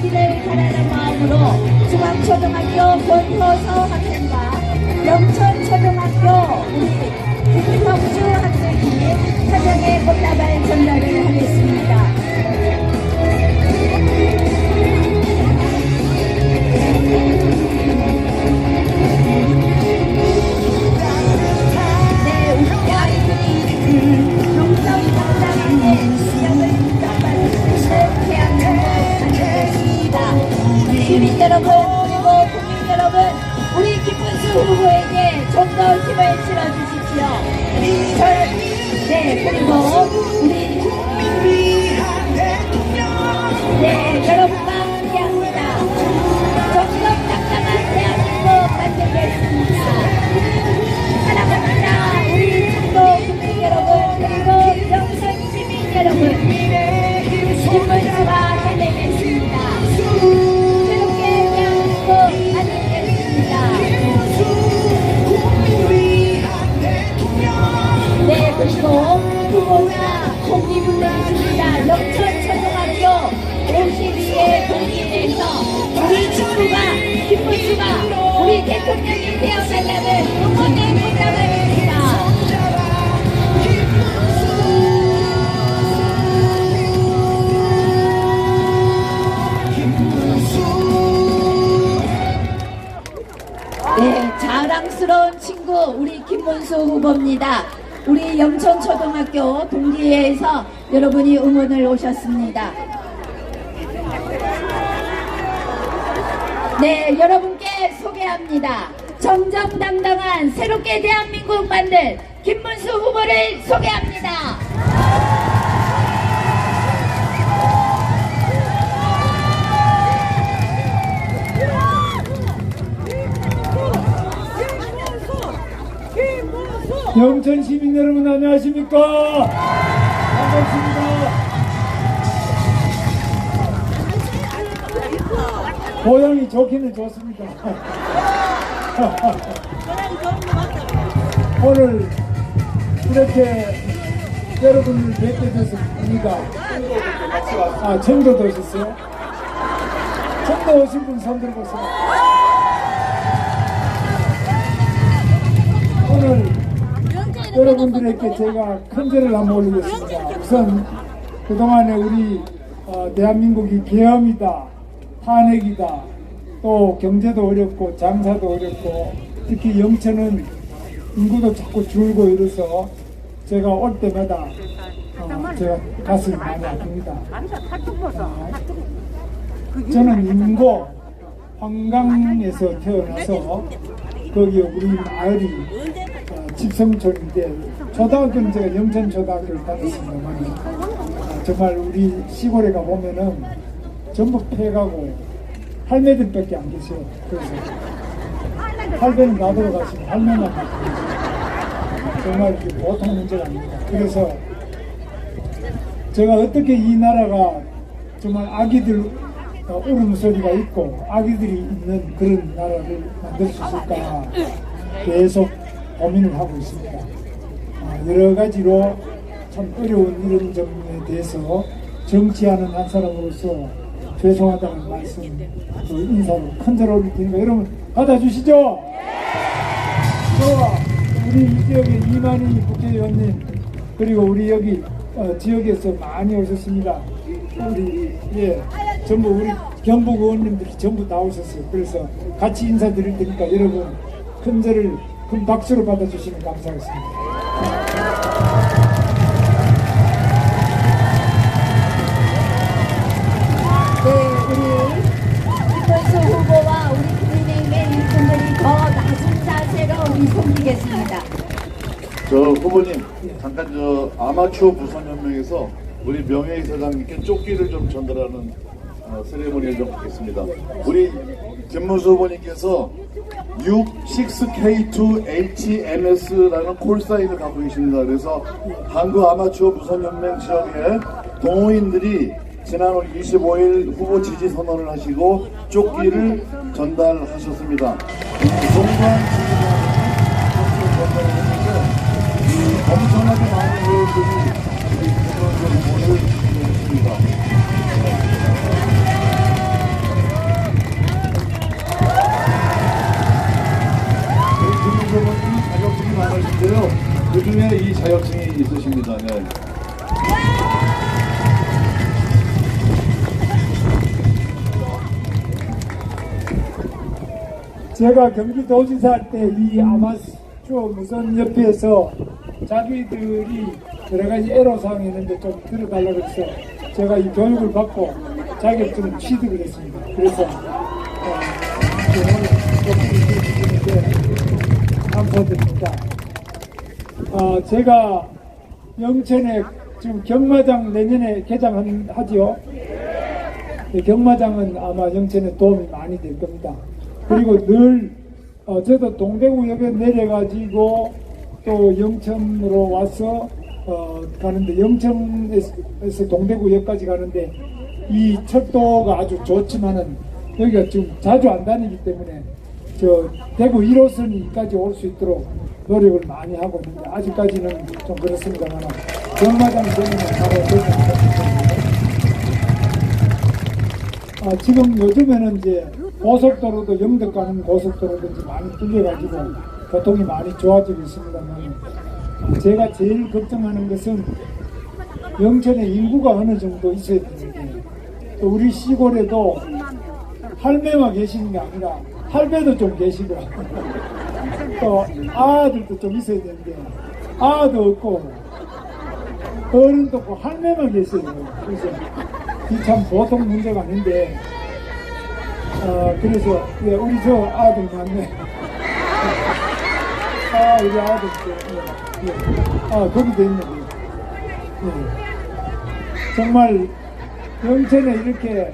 기를 바라는 마음으로 중앙초등학교 본토서 학생과 영천초등학교 우리 구분형주 학생이 사정의 꽃다발 전달을 하겠습니다. 시민 여러분 그리고 국민 여러분 우리 김문수 후보에게 좀더 힘을 실어주십시오. 저, 네 그리고 우리 우리 김문수 후보입니다. 우리 영천초등학교 동기회에서 여러분이 응원을 오셨습니다. 네, 여러분께 소개합니다. 정정당당한 새롭게 대한민국 만들 김문수 후보를 소개합니다. 영천 시민 여러분 안녕하십니까? 반갑습니다. 고향이 좋기는 좋습니다. 오늘 이렇게 여러분을 뵙게 돼서 우리가 아 청도도 오셨어요? 청도 오신 분 손 들어보세요. 여러분들에게 제가 큰절을 한번 올리겠습니다. 우선 그동안에 우리 어, 대한민국이 계엄이다, 탄핵이다, 또 경제도 어렵고 장사도 어렵고 특히 영천은 인구도 자꾸 줄고 이래서 제가 올 때마다 어, 제가 가슴이 많이 아픕니다. 어, 저는 인고 황강에서 태어나서 거기 우리 마을이 어, 집성촌인데 초등학교는 제가 영천초등학교를 다녔습니다만 어, 정말 우리 시골에 가 보면은 전부 폐가고 할매들밖에 안 계세요. 그래서 할배는 놔두고 가시고 할매만. 정말 보통 문제가 아닙니다. 그래서 제가 어떻게 이 나라가 정말 아기들 어, 울음소리가 있고 아기들이 있는 그런 나라를 만들 수 있을까 계속 고민을 하고 있습니다. 아, 여러 가지로 참 어려운 이런 점에 대해서 정치하는 한 사람으로서 죄송하다는 말씀 그 인사로 큰절 올릴 테니까 여러분 받아주시죠. 또 우리 이 지역의 이만희 국회의원님 그리고 우리 여기 어, 지역에서 많이 오셨습니다. 우리 예 전부 우리 경북 의원님들이 전부 다 오셨어요. 그래서 같이 인사드릴 테니까 여러분 큰 절을 큰 박수로 받아주시면 감사하겠습니다. 네, 우리 김문수 후보와 우리 국민의힘의 일꾼들이 더 낮은 자세로 우리 섬기겠습니다. 저 후보님 잠깐 저 아마추어 부선연맹에서 우리 명예이사장님께 쪽지를 좀 전달하는 어, 세레모니를 좀 갖겠습니다. 우리 김문수 후보님께서 66K2HMS라는 콜사인을 갖고 계십니다. 그래서 한국 아마추어 부선연맹 지역에 동호인들이 지난월 25일 후보 지지 선언을 하시고 쪽지를 전달하셨습니다. 제가 경기도지사 할 때 이 아마추어 무선 협회에서 자기들이 여러 가지 애로사항이 있는데 좀 들어달라고 해서 제가 이 교육을 받고 자격증을 취득을 했습니다. 그래서 어, 감사드립니다. 어, 제가 영천에 지금 경마장 내년에 개장하지요. 네, 경마장은 아마 영천에 도움이 많이 될 겁니다. 그리고 늘 어, 저도 동대구역에 내려가지고 또 영천으로 와서 어, 가는데 영천에서 동대구역까지 가는데 이 철도가 아주 좋지만은 여기가 지금 자주 안 다니기 때문에 저 대구 1호선까지 올 수 있도록 노력을 많이 하고 있는데 아직까지는 좀 그렇습니다만 경마장 때문에 바로 않았습니다. 아, 지금 요즘에는 이제 고속도로도 영덕 가는 고속도로도 이제 많이 뚫려가지고 교통이 많이 좋아지고 있습니다만 아, 제가 제일 걱정하는 것은 영천에 인구가 어느 정도 있어야 되는데 또 우리 시골에도 할매만 계시는 게 아니라 할배도 좀 계시고 또 아들도 좀 있어야 되는데 아도 없고 어른도 없고 할매만 계세요. 그래서 이 참 보통 문제가 아닌데 어, 그래서 예, 우리 저 아들 맞네. 아 우리 아들 예, 예. 아 거기도 있네. 예. 정말 영천에 이렇게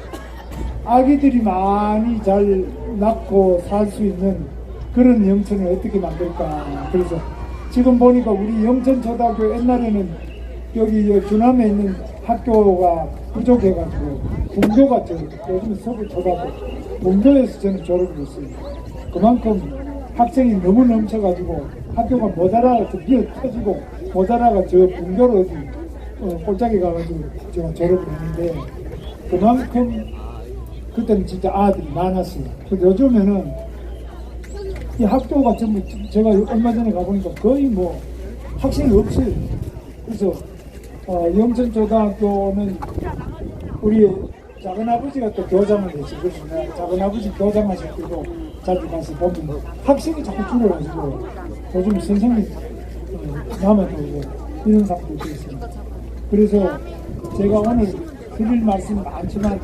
아기들이 많이 잘 낳고 살 수 있는 그런 영천을 어떻게 만들까. 그래서 지금 보니까 우리 영천초등학교 옛날에는 여기 여 주남에 있는 학교가 부족해가지고 분교가 저 요즘 서구 초등학교 분교에서 저는 졸업을 했어요. 그만큼 학생이 너무 넘쳐가지고 학교가 모자라가 좀 미어 터지고 모자라가 저 분교로 어디 어, 꼴짝이 가가지고 제가 졸업을 했는데 그만큼 그때는 진짜 아들이 많았어요. 근데 요즘에는 이 학교가 전부 제가 얼마 전에 가보니까 거의 뭐 학생이 없어요. 그래서 어, 영천초등학교는 우리 작은아버지가 또 교장을 내가 작은아버지 교장하실 때도 자주 가서 보면 학생이 자꾸 줄어가지고 요즘 선생님 어, 남아돌고 이런 상황도 있어요. 그래서 제가 오늘 드릴 말씀 많지만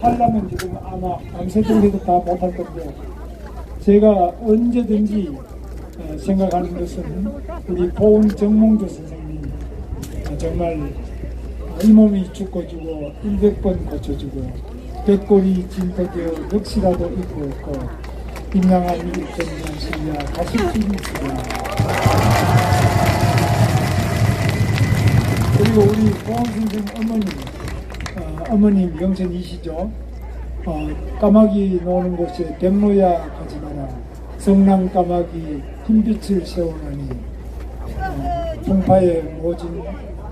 하려면 지금 아마 밤새도록도 다 못할 건데 제가 언제든지 어, 생각하는 것은 우리 보은 정몽주 선생님 어, 정말 이 몸이 죽어주고 100번 고쳐주고 백골이 진터되어 넋이라도 입고 있고 임양한 일전 양식이야 다시 죽이시라 그리고 우리 보은 선생 어머님 어, 어머님 영천이시죠? 어, 까마귀 노는 곳에 백로야 가지 마라. 성남 까마귀 흰빛을 세우나니 어, 풍파에 모진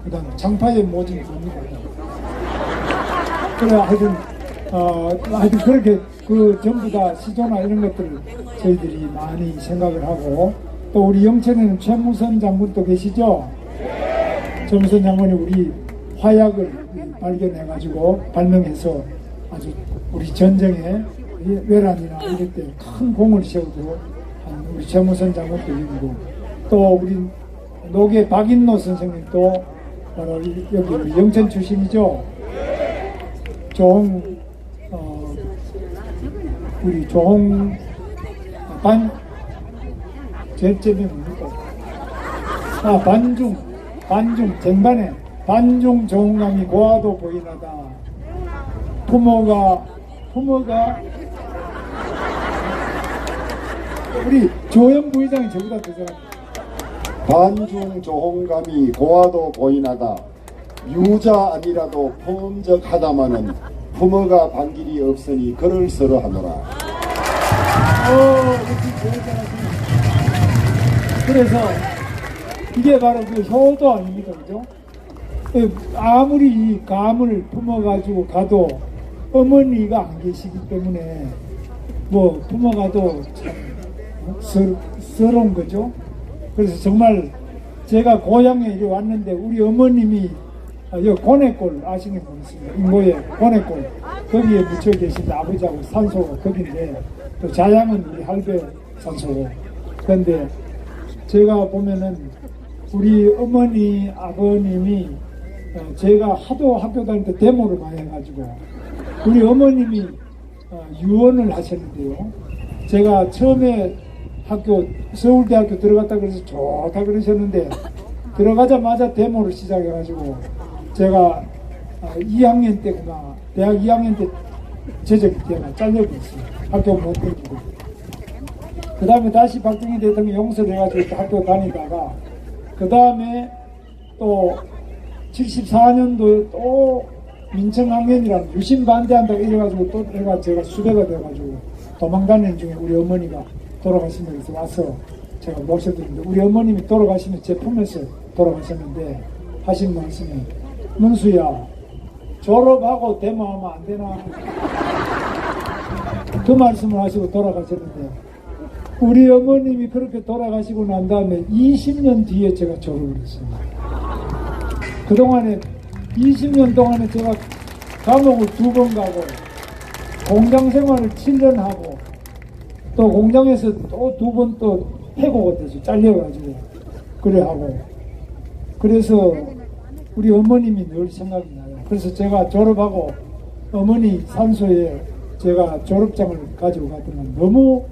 그 다음 장파에 모진 겁니다. 그래 하여튼 어 하여튼 그렇게 그 전부 다 시조나 이런 것들을 저희들이 많이 생각을 하고 또 우리 영천에는 최무선 장군도 계시죠? 최무선 장군이 우리 화약을 발견해 가지고 발명해서 아주 우리 전쟁에 이 외란이나 이럴 때 큰 공을 세우고 한 우리 최무선 장군도 있고 또 우리 노계 박인노 선생님도 이- 여기 영천 출신이죠. 조홍 어, 우리 조홍 반 제점이 뭡니까? 아 반중 반중 쟁반에 반중 조홍감이 고아도 보이나다. 부모가 부모가 우리 조영 부회장이 저보다 더 잘합니다. 반중 조홍감이 고와도 보이나다 유자 아니라도 품적하다마는 부모가 반길이 없으니 그를 서로 하노라 어. 그래서 이게 바로 그 효도 아닙니까, 그죠? 그 아무리 이 감을 품어가지고 가도 어머니가 안 계시기 때문에 뭐 품어가도 참 서, 서러운 거죠. 그래서 정말 제가 고향에 왔는데 우리 어머님이 아, 여기 고내골 아시는 분 있습니다. 인고에 고내골 거기에 묻혀 계신 아버지하고 산소가 거긴데 또 자양은 우리 할배 산소고. 그런데 제가 보면은 우리 어머니, 아버님이 어, 제가 하도 학교 다닐 때 데모를 많이 해가지고 우리 어머님이 어, 유언을 하셨는데요. 제가 처음에 학교 서울대학교 들어갔다 그래서 좋다 그러셨는데 들어가자마자 데모를 시작해가지고 제가 어, 2학년 때구나 대학 2학년 때 제적 때가 잘려버렸어요. 학교 못 다니고 그 다음에 다시 박정희 대통령 용서를 해가지고 또 학교 다니다가 그 다음에 또 74년도에 또 민청학년이라는 유신 반대한다고 이래가지고 또 내가 제가 수배가 돼가지고 도망다니는 중에 우리 어머니가 돌아가시면서 와서 제가 모셔드렸는데 우리 어머님이 돌아가시면 제 품에서 돌아가셨는데 하신 말씀이 문수야 졸업하고 데모하면 안 되나 그 말씀을 하시고 돌아가셨는데 우리 어머님이 그렇게 돌아가시고 난 다음에 20년 뒤에 제가 졸업을 했습니다. 그동안에 20년 동안에 제가 감옥을 두 번 가고 공장 생활을 7년 하고 또 공장에서 또 두 번 또 해고가 돼서 잘려가지고 그래 하고 그래서 우리 어머님이 늘 생각이 나요. 그래서 제가 졸업하고 어머니 산소에 제가 졸업장을 가지고 갔더니 너무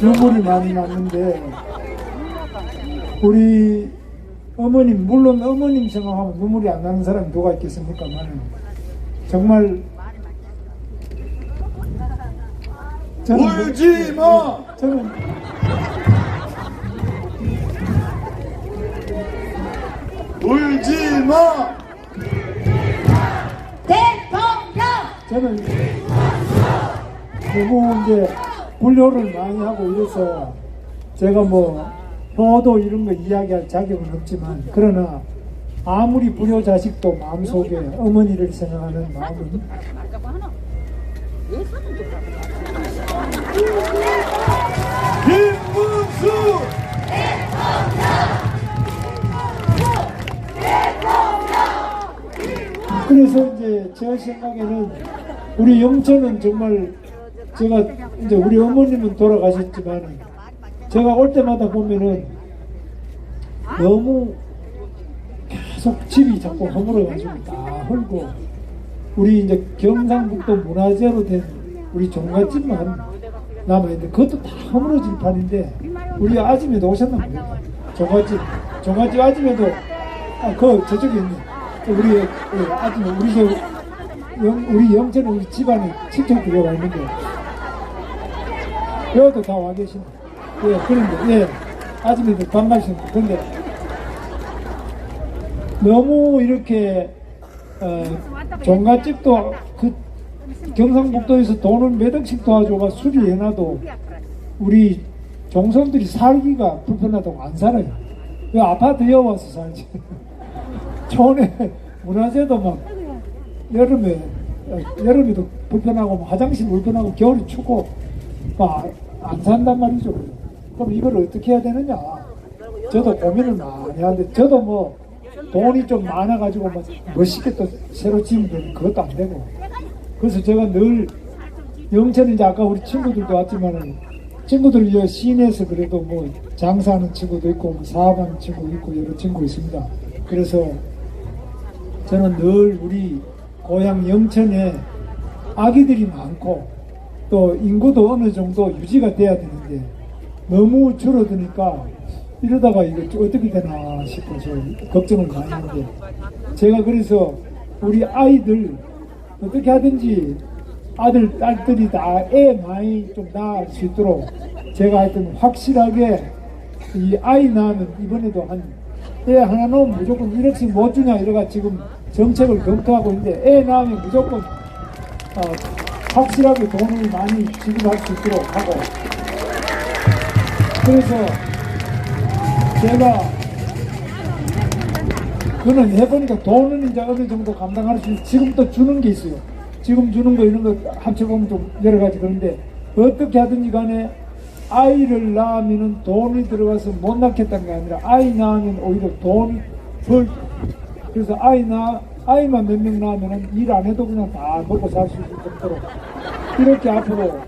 눈물이 많이 났는데 우리 어머님 물론 어머님 생각하면 눈물이 안 나는 사람이 누가 있겠습니까만 정말 저는 울지 마! 저는 울지 마! 대통령 저는 너무 이제 분료를 많이 하고 이래서 제가 뭐 효도 이런 거 이야기할 자격은 없지만 그러나 아무리 불효 자식도 마음속에 어머니를 생각하는 마음은 김문수! 그래서 이제 제 생각에는 우리 영천은 정말 제가 이제 우리 어머님은 돌아가셨지만 제가 올 때마다 보면은 너무 계속 집이 자꾸 허물어가지고 다 헐고 우리 이제 경상북도 문화재로 된 우리 종갓집만 남아있는데 그것도 다 허물어질 판인데 우리 아줌에도 오셨나 모르겠다 종갓집 종갓집 아줌에도 아, 그 저쪽에 있네 우리 예, 아줌마 우리 저 영, 우리 영천 우리 집안에 친척들이 와 있는데 여기도 다 와 계시네 예 그런데 예 아줌마들 반갑습니다 근데 너무 이렇게 어, 종갓집도 그 경상북도에서 돈을 몇 억씩 도와줘가 수리해놔도 우리 종손들이 살기가 불편하다고 안 살아요. 왜 아파트에 와서 살지? 촌에 문화재도 막 여름에 어, 여름에도 불편하고 뭐 화장실 불편하고 겨울이 춥고 막 안 산단 말이죠. 그럼 이걸 어떻게 해야 되느냐? 저도 고민을 많이 하는데 저도 뭐 돈이 좀 많아가지고 뭐 멋있게 또 새로 지으면 그것도 안 되고 그래서 제가 늘 영천에 이제 아까 우리 친구들도 왔지만은 친구들 이제 시내에서 그래도 뭐 장사하는 친구도 있고 뭐 사업하는 친구도 있고 여러 친구 있습니다. 그래서 저는 늘 우리 고향 영천에 아기들이 많고 또 인구도 어느 정도 유지가 돼야 되는데 너무 줄어드니까 이러다가 이거 어떻게 되나 싶어서 걱정을 많이 하는데 제가 그래서 우리 아이들 어떻게 하든지 아들, 딸들이 다 애 많이 좀 낳을 수 있도록 제가 하여튼 확실하게 이 아이 낳으면 이번에도 한 애 하나 넣으면 무조건 1억씩 못 주냐 이래가 지금 정책을 검토하고 있는데 애 낳으면 무조건 어, 확실하게 돈을 많이 지급할 수 있도록 하고 그래서 제가 그는 해보니까 돈은 이제 어느 정도 감당할 수 있는 지금 또 주는 게 있어요. 지금 주는 거 이런 거 합쳐보면 좀 여러 가지 그런데 어떻게 하든지 간에 아이를 낳으면 돈이 들어가서 못 낳겠다는 게 아니라 아이 낳으면 오히려 돈이 벌 그래서 아이 낳아 이만 몇 명 낳으면 일 안 해도 그냥 다 먹고 살 수 있을 정도로 이렇게 앞으로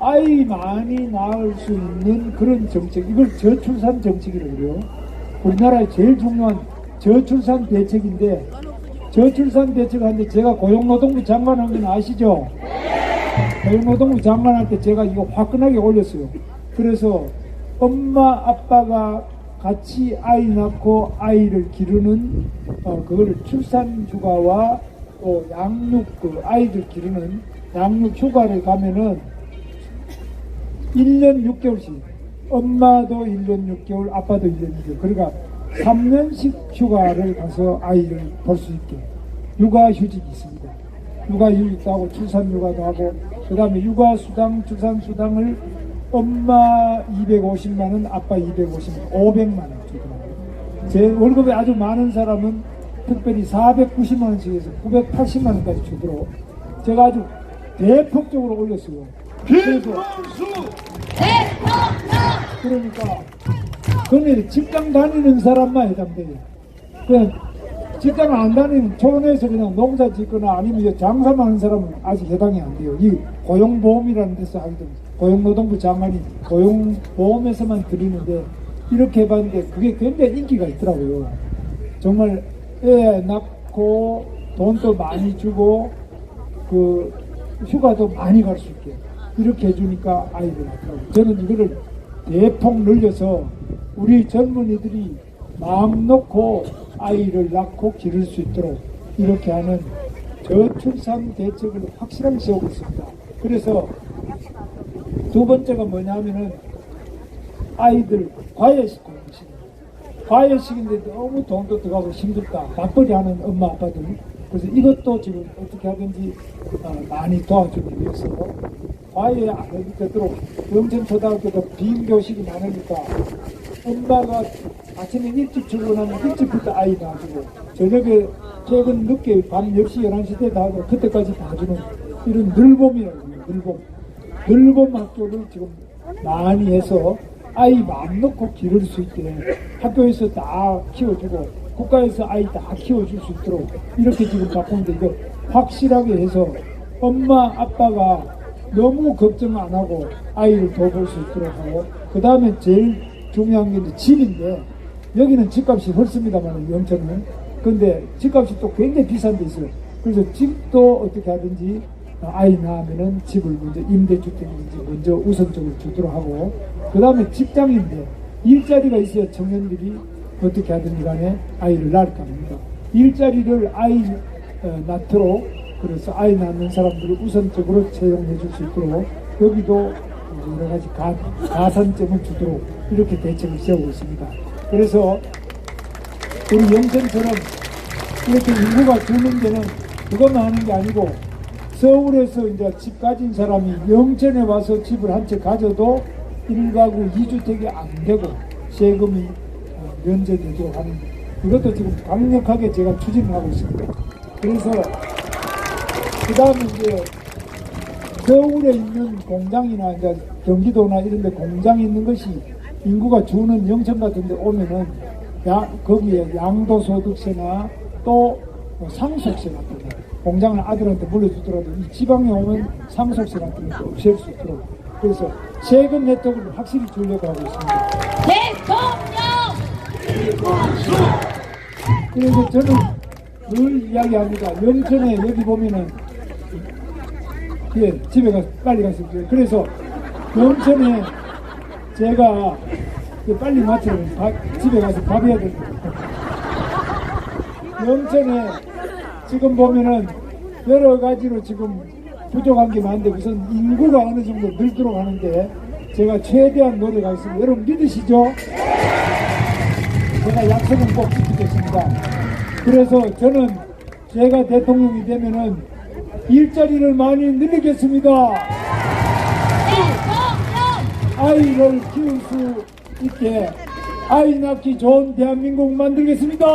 아이 많이 낳을 수 있는 그런 정책 이걸 저출산 정책이라고 그래요 우리나라의 제일 중요한 저출산 대책인데 저출산 대책을 하는데 제가 고용노동부 장관 한 건 아시죠? 고용노동부 장관 할 때 제가 이거 화끈하게 올렸어요. 그래서 엄마 아빠가 같이 아이 낳고 아이를 기르는 어, 그걸 출산 휴가와 또 양육 그 아이들 기르는 양육 휴가를 가면은 1년 6개월씩 엄마도 1년 6개월 아빠도 1년 6개월. 그러니까 3년씩 휴가를 가서 아이를 볼 수 있게 육아휴직이 있습니다. 육아휴직도 하고 출산휴가도 하고 그 다음에 육아수당 출산수당을 엄마 250만 원 아빠 250만 원 500만 원 주더라고요. 제 월급이 아주 많은 사람은 특별히 490만 원씩 해서 980만 원까지 주도록 제가 아주 대폭적으로 올렸어요. 그래서 그러니까 그러면 직장 다니는 사람만 해당돼요. 그냥 직장 안 다니는 촌에서 그냥 농사 짓거나 아니면 장사만 하는 사람은 아직 해당이 안 돼요. 이 고용보험이라는 데서 하기 때문에 고용노동부 장관이 고용보험에서만 드리는데 이렇게 해봤는데 그게 굉장히 인기가 있더라고요. 정말 애 낳고 돈도 많이 주고 그 휴가도 많이 갈 수 있게 이렇게 해주니까 아이를 낳더라고요. 저는 이거를 대폭 늘려서 우리 젊은이들이 마음 놓고 아이를 낳고 기를 수 있도록 이렇게 하는 저출산 대책을 확실하게 세우고 있습니다. 그래서 두 번째가 뭐냐면은 아이들 과외시키는 것입니다. 과외식인데 너무 돈도 들어가고 힘들다. 맞벌이 하는 엄마 아빠들. 그래서 이것도 지금 어떻게 하든지 어, 많이 도와주기 위해서 과외 안 해도 되도록 영천초등학교도 빈교식이 많으니까 엄마가 아침에 일찍 출근하면 일찍부터 아이 놔주고 저녁에 퇴근 늦게 밤 10시 11시 때 놔주고 그때까지 봐주는 이런 늘봄이라고. 늘봄. 늘봄 학교를 지금 많이 해서 아이 마음 놓고 기를 수 있게 학교에서 다 키워주고 국가에서 아이 다 키워줄 수 있도록 이렇게 지금 바꾸는데 이거 확실하게 해서 엄마 아빠가 너무 걱정 안 하고 아이를 돌볼 수 있도록 하고 그 다음에 제일 중요한 게 집인데 여기는 집값이 훨습니다만 영천은. 근데 집값이 또 굉장히 비싼 데 있어요. 그래서 집도 어떻게 하든지 아이 낳으면은 집을 먼저 임대주택인지 먼저 우선적으로 주도록 하고 그 다음에 직장인데 일자리가 있어야 청년들이 어떻게 하든지 간에 아이를 낳을까 합니다 일자리를 아이 어, 낳도록 그래서 아이 낳는 사람들을 우선적으로 채용해 줄 수 있도록 여기도 여러 가지 가, 가산점을 주도록 이렇게 대책을 세우고 있습니다. 그래서 우리 영천처럼 이렇게 인구가 주는 데는 그것만 하는 게 아니고 서울에서 이제 집 가진 사람이 영천에 와서 집을 한 채 가져도 1가구 2주택이 안 되고 세금이 어, 면제되도록 하는 이것도 지금 강력하게 제가 추진을 하고 있습니다. 그래서 그 다음에 이제 서울에 있는 공장이나 이제 경기도나 이런 데 공장이 있는 것이 인구가 주는 영천 같은 데 오면은 야, 거기에 양도소득세나 또뭐 상속세 같은 거 공장을 아들한테 물려주더라도 이 지방에 오면 상속세 같은 거 없앨 수 있도록 그래서 세금 혜택을 확실히 주려고 하고 있습니다. 대통령 그래서 저는 늘 이야기합니다. 영천에 여기 보면은 예, 집에 가서 빨리 그래요. 그래서 영천에 제가 그 빨리 밥- 집에 가서 밥 해야 될 거예요. 영천에 지금 보면은 여러 가지로 지금 부족한 게 많은데 우선 인구가 어느 정도 늘도록 하는데 제가 최대한 노력하겠습니다. 여러분 믿으시죠? 제가 약속은 꼭 지키겠습니다. 그래서 저는 제가 대통령이 되면은 일자리를 많이 늘리겠습니다. 아이를 키울 수 있게 아이 낳기 좋은 대한민국 만들겠습니다.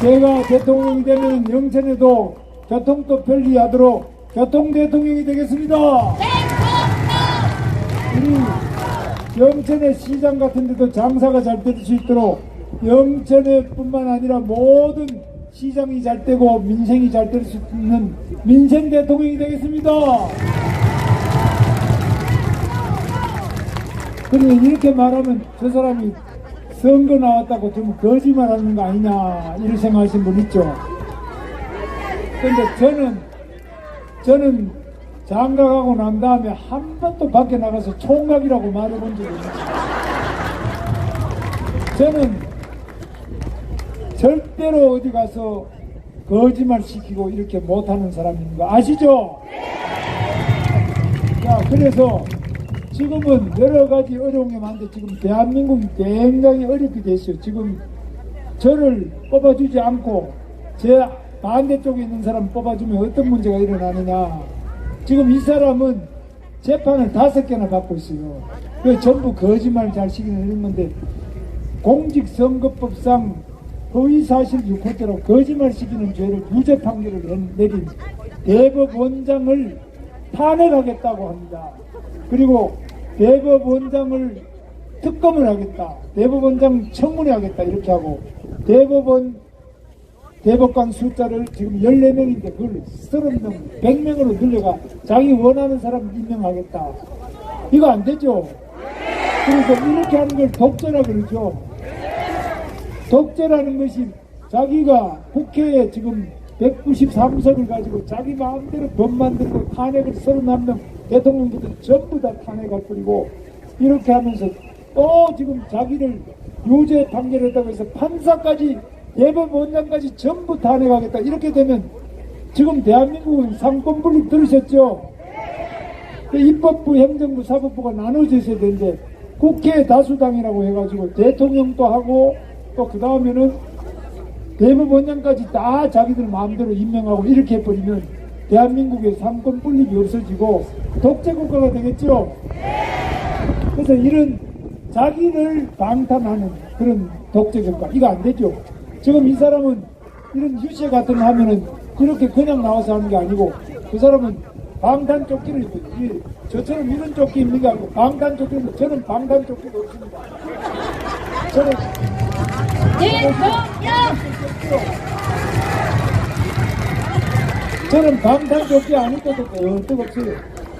제가 대통령이 되면 영천에도 교통도 편리하도록 교통 대통령이 되겠습니다. 우리 영천의 시장 같은 데도 장사가 잘 될 수 있도록 영천에 뿐만 아니라 모든 시장이 잘 되고 민생이 잘 될 수 있는 민생 대통령이 되겠습니다. 그런데 이렇게 말하면 저 사람이 선거 나왔다고 좀 거짓말 하는 거 아니냐 이렇게 생각하시는 분 있죠. 근데 저는 저는 장가가고 난 다음에 한 번도 밖에 나가서 총각이라고 말해본 적이 없어요. 저는 절대로 어디 가서 거짓말 시키고 이렇게 못하는 사람인 거 아시죠? 자, 그래서 지금은 여러 가지 어려운 게 많은데 지금 대한민국이 굉장히 어렵게 됐어요. 지금 저를 뽑아주지 않고 제 반대쪽에 있는 사람 뽑아주면 어떤 문제가 일어나느냐. 지금 이 사람은 재판을 다섯 개나 받고 있어요. 그 전부 거짓말 잘 시키는 건데 공직선거법상 허위사실 유포죄로 거짓말 시키는 죄를 무죄 판결을 낸- 내린 대법원장을 탄핵하겠다고 합니다. 그리고 대법원장을 특검을 하겠다. 대법원장 청문회 하겠다. 이렇게 하고 대법원 대법관 숫자를 지금 14명인데 그걸 30명, 100명으로 늘려가 자기 원하는 사람 임명하겠다. 이거 안 되죠? 그래서 이렇게 하는 걸 독재라 그러죠. 독재라는 것이 자기가 국회에 지금 193석을 가지고 자기 마음대로 법 만들고 탄핵을 31명 대통령부터 전부 다 탄핵할 뿐이고 이렇게 하면서 또 지금 자기를 유죄 판결했다고 해서 판사까지 대법원장까지 전부 탄핵하겠다 이렇게 되면 지금 대한민국은 상권 분립 들으셨죠? 그 입법부, 행정부, 사법부가 나눠져 있어야 되는데 국회 다수당이라고 해가지고 대통령도 하고 또 그 다음에는 대법원장까지 다 자기들 마음대로 임명하고 이렇게 해버리면 대한민국의 상권 분립이 없어지고 독재 국가가 되겠죠. 그래서 이런 자기를 방탄하는 그런 독재 국가 이거 안 되죠. 지금 이 사람은 이런 유세 같은 거 하면은 그렇게 그냥 나와서 하는 게 아니고 그 사람은 방탄 조끼를 이- 저처럼 이런 조끼 입는 게 아니고 방탄 조끼는 저는 방탄 조끼도 없습니다. 저는 대통령 저는 방탄조끼 안 어떡 없어요.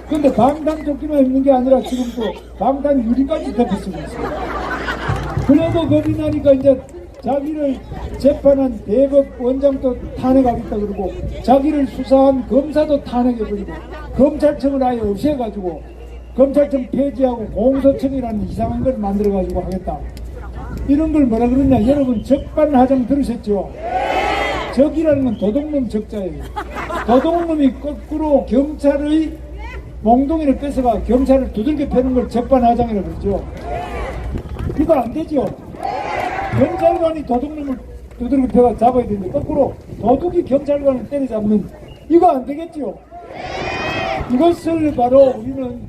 근데 방탄조끼만 입는 게 아니라 지금 또 방탄 유리까지 덮어쓰고 있어요. 그래도 겁이 나니까 이제 자기를 재판한 대법 원장도 탄핵하겠다 그러고 자기를 수사한 검사도 탄핵해버리고 검찰청을 아예 없애가지고 검찰청 폐지하고 공소청이라는 이상한 걸 만들어가지고 하겠다. 이런 걸 뭐라 그러냐 여러분 적반하장 들으셨죠? 적이라는 건 도둑놈 적자예요. 도둑놈이 거꾸로 경찰의 몽둥이를 뺏어가 경찰을 두들겨 패는 걸 적반하장이라고 그러죠. 이거 안 되죠. 경찰관이 도둑놈을 두들겨 패가 잡아야 되는데 거꾸로 도둑이 경찰관을 때려잡는 이거 안 되겠죠. 이것을 바로 우리는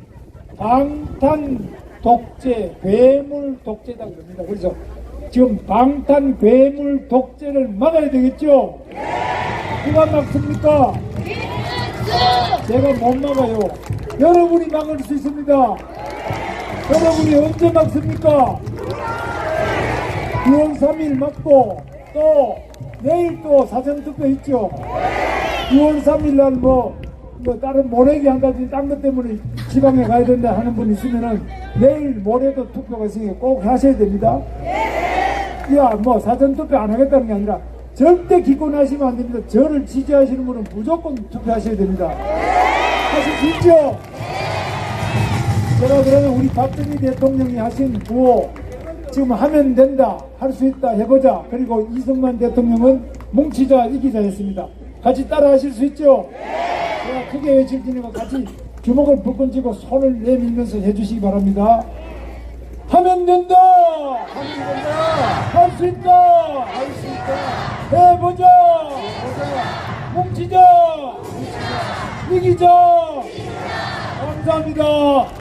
방탄 독재, 괴물 독재다 그럽니다. 그래서 지금 방탄 괴물 독재를 막아야 되겠죠? 누가 막습니까? 제가 못 막아요. 여러분이 막을 수 있습니다. 여러분이 언제 막습니까? 6월 3일 막고 또 내일 또 사전투표 있죠. 6월 3일 날 뭐, 뭐 다른 모래기 한다든지 딴 것 때문에 지방에 가야 된다 하는 분 있으면은 내일 모레도 투표가 있으니까 꼭 하셔야 됩니다. 야, 뭐 사전 투표 안 하겠다는 게 아니라 절대 기권하시면 안 됩니다. 저를 지지하시는 분은 무조건 투표하셔야 됩니다. 수 있죠? 제가 그러면 우리 박정희 대통령이 하신 구호 지금 하면 된다, 할 수 있다, 해보자. 그리고 이승만 대통령은 뭉치자, 이기자 했습니다. 같이 따라 하실 수 있죠? 제가 크게 외칠 테니까 같이 주먹을 불끈 쥐고 손을 내밀면서 해주시기 바랍니다. 하면 된다! 하면 된다! 할 수 있다! 할 수 있다! 해보자! 뭉치자! 이기자! 감사합니다.